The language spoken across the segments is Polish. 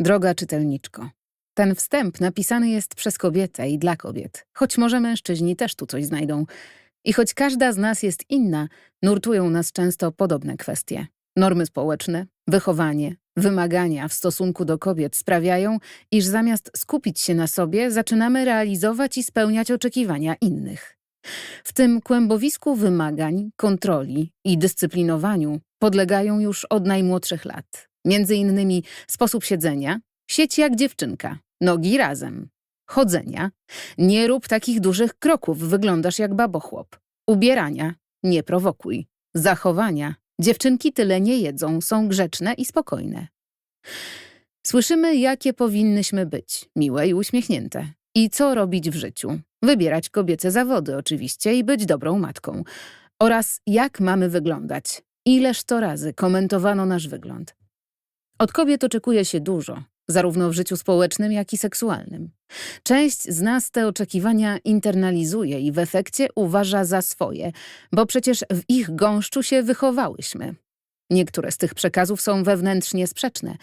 Droga czytelniczko, ten wstęp napisany jest przez kobietę i dla kobiet, choć może mężczyźni też tu coś znajdą. I choć każda z nas jest inna, nurtują nas często podobne kwestie. Normy społeczne, wychowanie, wymagania w stosunku do kobiet sprawiają, iż zamiast skupić się na sobie, zaczynamy realizować i spełniać oczekiwania innych. W tym kłębowisku wymagań, kontroli i dyscyplinowaniu podlegają już od najmłodszych lat. Między innymi sposób siedzenia, sieć jak dziewczynka, nogi razem, chodzenia, nie rób takich dużych kroków, wyglądasz jak babochłop, ubierania, nie prowokuj, zachowania, dziewczynki tyle nie jedzą, są grzeczne i spokojne. Słyszymy, jakie powinnyśmy być, miłe i uśmiechnięte. I co robić w życiu? Wybierać kobiece zawody oczywiście i być dobrą matką. Oraz jak mamy wyglądać. Ileż to razy komentowano nasz wygląd. Od kobiet oczekuje się dużo, zarówno w życiu społecznym, jak i seksualnym. Część z nas te oczekiwania internalizuje i w efekcie uważa za swoje, bo przecież w ich gąszczu się wychowałyśmy. Niektóre z tych przekazów są wewnętrznie sprzeczne.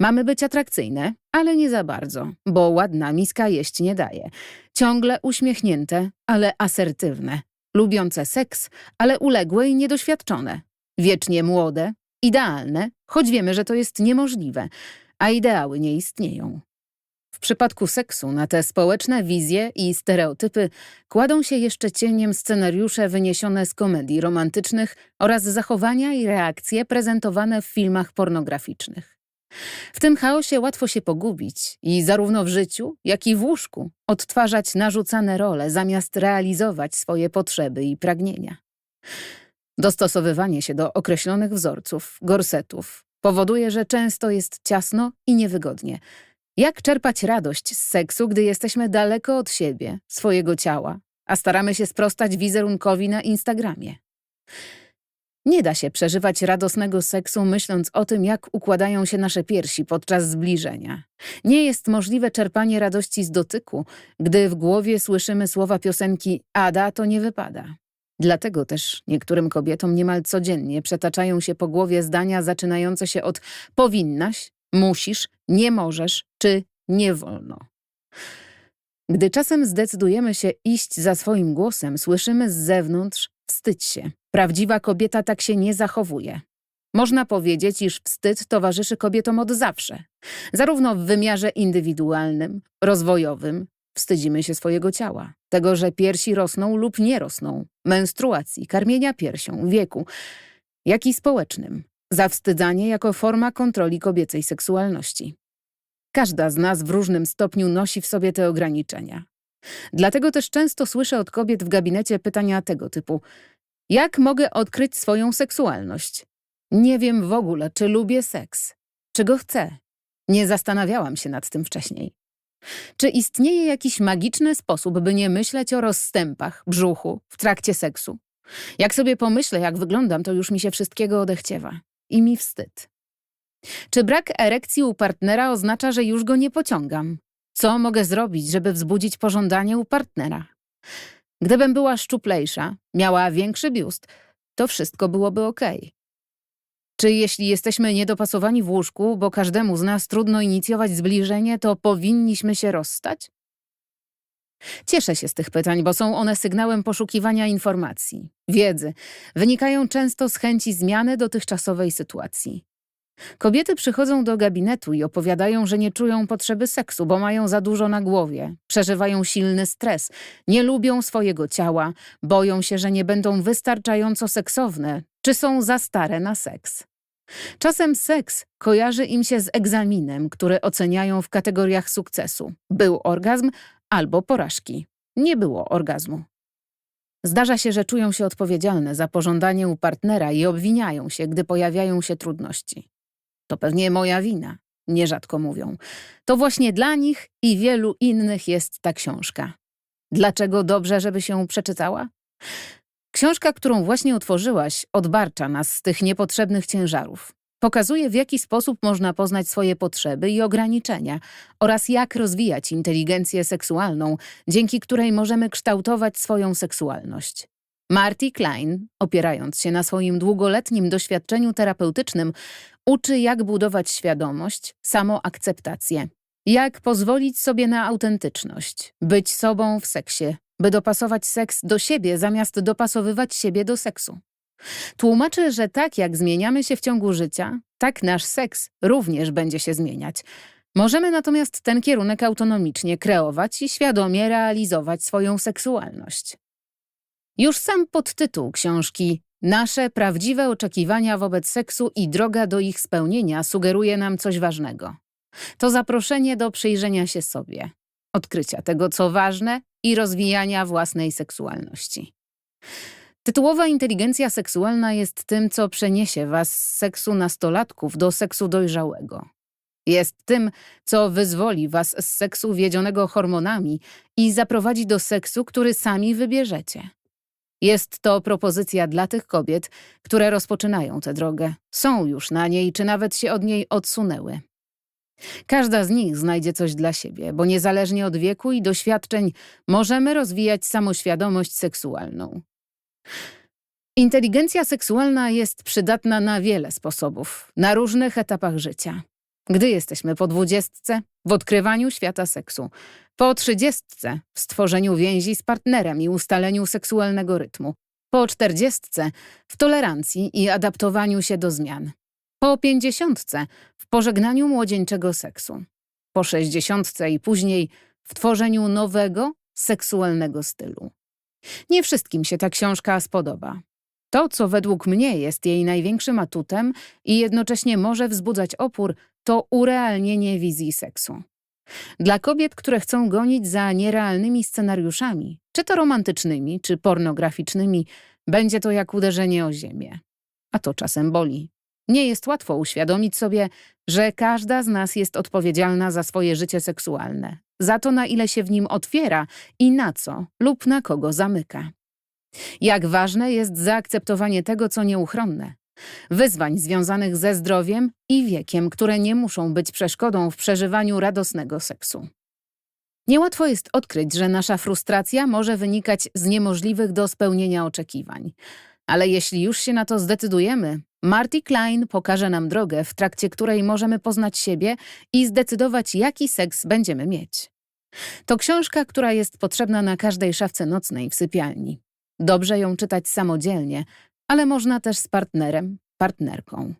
Mamy być atrakcyjne, ale nie za bardzo, bo ładna miska jeść nie daje. Ciągle uśmiechnięte, ale asertywne. Lubiące seks, ale uległe i niedoświadczone. Wiecznie młode, idealne, choć wiemy, że to jest niemożliwe, a ideały nie istnieją. W przypadku seksu na te społeczne wizje i stereotypy kładą się jeszcze cieniem scenariusze wyniesione z komedii romantycznych oraz zachowania i reakcje prezentowane w filmach pornograficznych. W tym chaosie łatwo się pogubić i zarówno w życiu, jak i w łóżku odtwarzać narzucane role zamiast realizować swoje potrzeby i pragnienia. Dostosowywanie się do określonych wzorców, gorsetów powoduje, że często jest ciasno i niewygodnie. Jak czerpać radość z seksu, gdy jesteśmy daleko od siebie, swojego ciała, a staramy się sprostać wizerunkowi na Instagramie? Nie da się przeżywać radosnego seksu myśląc o tym, jak układają się nasze piersi podczas zbliżenia. Nie jest możliwe czerpanie radości z dotyku, gdy w głowie słyszymy słowa piosenki Ada to nie wypada. Dlatego też niektórym kobietom niemal codziennie przetaczają się po głowie zdania zaczynające się od powinnaś, musisz, nie możesz czy nie wolno. Gdy czasem zdecydujemy się iść za swoim głosem, słyszymy z zewnątrz wstydź się. Prawdziwa kobieta tak się nie zachowuje. Można powiedzieć, iż wstyd towarzyszy kobietom od zawsze, zarówno w wymiarze indywidualnym, rozwojowym, Wstydzimy się swojego ciała, tego, że piersi rosną lub nie rosną, menstruacji, karmienia piersią, wieku, jak i społecznym. Zawstydzanie jako forma kontroli kobiecej seksualności. Każda z nas w różnym stopniu nosi w sobie te ograniczenia. Dlatego też często słyszę od kobiet w gabinecie pytania tego typu: Jak mogę odkryć swoją seksualność? Nie wiem w ogóle, czy lubię seks, czy go chcę. Nie zastanawiałam się nad tym wcześniej. Czy istnieje jakiś magiczny sposób, by nie myśleć o rozstępach, brzuchu w trakcie seksu? Jak sobie pomyślę, jak wyglądam, to już mi się wszystkiego odechciewa. I mi wstyd. Czy brak erekcji u partnera oznacza, że już go nie pociągam? Co mogę zrobić, żeby wzbudzić pożądanie u partnera? Gdybym była szczuplejsza, miała większy biust, to wszystko byłoby okej. Czy jeśli jesteśmy niedopasowani w łóżku, bo każdemu z nas trudno inicjować zbliżenie, to powinniśmy się rozstać? Cieszę się z tych pytań, bo są one sygnałem poszukiwania informacji, wiedzy. Wynikają często z chęci zmiany dotychczasowej sytuacji. Kobiety przychodzą do gabinetu i opowiadają, że nie czują potrzeby seksu, bo mają za dużo na głowie, przeżywają silny stres, nie lubią swojego ciała, boją się, że nie będą wystarczająco seksowne, czy są za stare na seks. Czasem seks kojarzy im się z egzaminem, który oceniają w kategoriach sukcesu. Był orgazm albo porażki. Nie było orgazmu. Zdarza się, że czują się odpowiedzialne za pożądanie u partnera i obwiniają się, gdy pojawiają się trudności. To pewnie moja wina, nierzadko mówią. To właśnie dla nich i wielu innych jest ta książka. Dlaczego dobrze, żeby się przeczytała? Książka, którą właśnie utworzyłaś, odbarcza nas z tych niepotrzebnych ciężarów. Pokazuje, w jaki sposób można poznać swoje potrzeby i ograniczenia oraz jak rozwijać inteligencję seksualną, dzięki której możemy kształtować swoją seksualność. Marty Klein, opierając się na swoim długoletnim doświadczeniu terapeutycznym, uczy, jak budować świadomość, samoakceptację, jak pozwolić sobie na autentyczność, być sobą w seksie, by dopasować seks do siebie zamiast dopasowywać siebie do seksu. Tłumaczy, że tak jak zmieniamy się w ciągu życia, tak nasz seks również będzie się zmieniać. Możemy natomiast ten kierunek autonomicznie kreować i świadomie realizować swoją seksualność. Już sam podtytuł książki Nasze prawdziwe oczekiwania wobec seksu i droga do ich spełnienia sugeruje nam coś ważnego. To zaproszenie do przyjrzenia się sobie, odkrycia tego, co ważne i rozwijania własnej seksualności. Tytułowa inteligencja seksualna jest tym, co przeniesie was z seksu nastolatków do seksu dojrzałego. Jest tym, co wyzwoli was z seksu wiedzionego hormonami i zaprowadzi do seksu, który sami wybierzecie. Jest to propozycja dla tych kobiet, które rozpoczynają tę drogę, są już na niej, czy nawet się od niej odsunęły. Każda z nich znajdzie coś dla siebie, bo niezależnie od wieku i doświadczeń możemy rozwijać samoświadomość seksualną. Inteligencja seksualna jest przydatna na wiele sposobów, na różnych etapach życia. Gdy jesteśmy po dwudziestce, w odkrywaniu świata seksu, po trzydziestce, w stworzeniu więzi z partnerem i ustaleniu seksualnego rytmu, po czterdziestce, w tolerancji i adaptowaniu się do zmian, po pięćdziesiątce, w pożegnaniu młodzieńczego seksu, po sześćdziesiątce i później w tworzeniu nowego, seksualnego stylu. Nie wszystkim się ta książka spodoba. To, co według mnie jest jej największym atutem i jednocześnie może wzbudzać opór, to urealnienie wizji seksu. Dla kobiet, które chcą gonić za nierealnymi scenariuszami, czy to romantycznymi, czy pornograficznymi, będzie to jak uderzenie o ziemię. A to czasem boli. Nie jest łatwo uświadomić sobie, że każda z nas jest odpowiedzialna za swoje życie seksualne, za to, na ile się w nim otwiera i na co lub na kogo zamyka. Jak ważne jest zaakceptowanie tego, co nieuchronne, wyzwań związanych ze zdrowiem i wiekiem, które nie muszą być przeszkodą w przeżywaniu radosnego seksu. Niełatwo jest odkryć, że nasza frustracja może wynikać z niemożliwych do spełnienia oczekiwań. Ale jeśli już się na to zdecydujemy, Marty Klein pokaże nam drogę, w trakcie której możemy poznać siebie i zdecydować, jaki seks będziemy mieć. To książka, która jest potrzebna na każdej szafce nocnej w sypialni. Dobrze ją czytać samodzielnie, ale można też z partnerem, partnerką.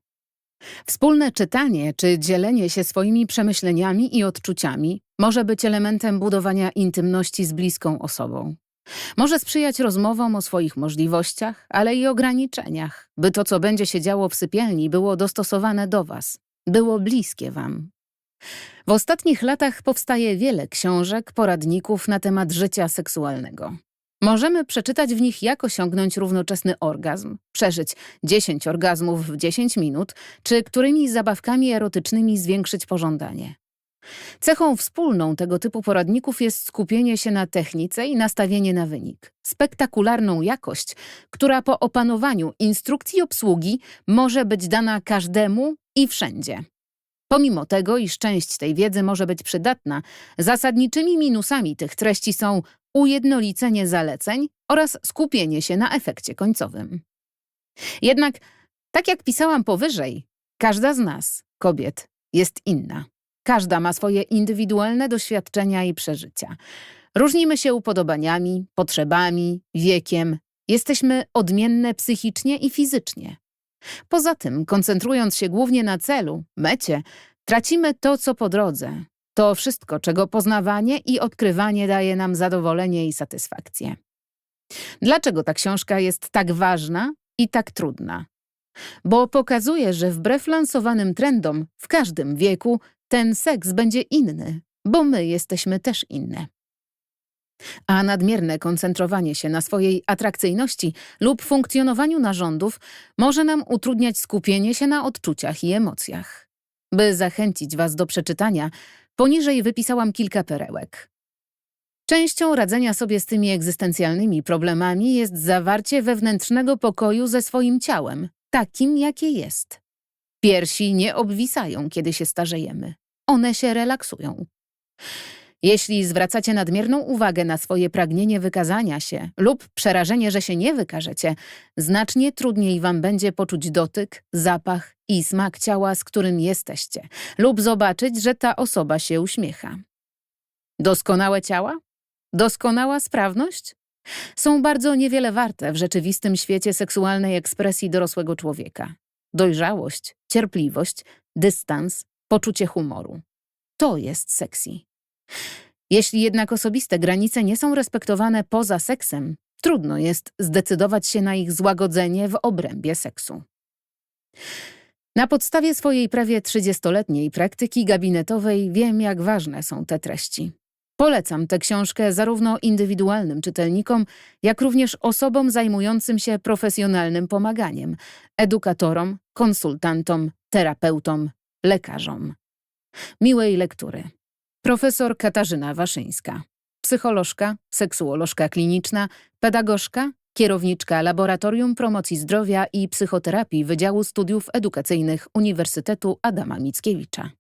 Wspólne czytanie czy dzielenie się swoimi przemyśleniami i odczuciami może być elementem budowania intymności z bliską osobą. Może sprzyjać rozmowom o swoich możliwościach, ale i ograniczeniach, by to, co będzie się działo w sypialni, było dostosowane do Was, było bliskie Wam. W ostatnich latach powstaje wiele książek, poradników na temat życia seksualnego. Możemy przeczytać w nich, jak osiągnąć równoczesny orgazm, przeżyć 10 orgazmów w 10 minut, czy którymi zabawkami erotycznymi zwiększyć pożądanie. Cechą wspólną tego typu poradników jest skupienie się na technice i nastawienie na wynik. Spektakularną jakość, która po opanowaniu instrukcji obsługi może być dana każdemu i wszędzie. Pomimo tego, iż część tej wiedzy może być przydatna, zasadniczymi minusami tych treści są ujednolicenie zaleceń oraz skupienie się na efekcie końcowym. Jednak, tak jak pisałam powyżej, każda z nas, kobiet, jest inna. Każda ma swoje indywidualne doświadczenia i przeżycia. Różnimy się upodobaniami, potrzebami, wiekiem. Jesteśmy odmienne psychicznie i fizycznie. Poza tym, koncentrując się głównie na celu, mecie, tracimy to, co po drodze. To wszystko, czego poznawanie i odkrywanie daje nam zadowolenie i satysfakcję. Dlaczego ta książka jest tak ważna i tak trudna? Bo pokazuje, że wbrew lansowanym trendom w każdym wieku ten seks będzie inny, bo my jesteśmy też inne. A nadmierne koncentrowanie się na swojej atrakcyjności lub funkcjonowaniu narządów może nam utrudniać skupienie się na odczuciach i emocjach. By zachęcić Was do przeczytania, poniżej wypisałam kilka perełek. Częścią radzenia sobie z tymi egzystencjalnymi problemami jest zawarcie wewnętrznego pokoju ze swoim ciałem, takim jakie jest. Piersi nie obwisają, kiedy się starzejemy. One się relaksują. Jeśli zwracacie nadmierną uwagę na swoje pragnienie wykazania się lub przerażenie, że się nie wykażecie, znacznie trudniej wam będzie poczuć dotyk, zapach i smak ciała, z którym jesteście, lub zobaczyć, że ta osoba się uśmiecha. Doskonałe ciała? Doskonała sprawność? Są bardzo niewiele warte w rzeczywistym świecie seksualnej ekspresji dorosłego człowieka. Dojrzałość, cierpliwość, dystans, poczucie humoru. To jest sexy. Jeśli jednak osobiste granice nie są respektowane poza seksem, trudno jest zdecydować się na ich złagodzenie w obrębie seksu. Na podstawie swojej prawie 30-letniej praktyki gabinetowej wiem, jak ważne są te treści. Polecam tę książkę zarówno indywidualnym czytelnikom, jak również osobom zajmującym się profesjonalnym pomaganiem edukatorom, konsultantom, terapeutom, lekarzom. Miłej lektury. Profesor Katarzyna Waszyńska, psycholożka, seksuolożka kliniczna, pedagogzka, kierowniczka Laboratorium Promocji Zdrowia i Psychoterapii Wydziału Studiów Edukacyjnych Uniwersytetu Adama Mickiewicza.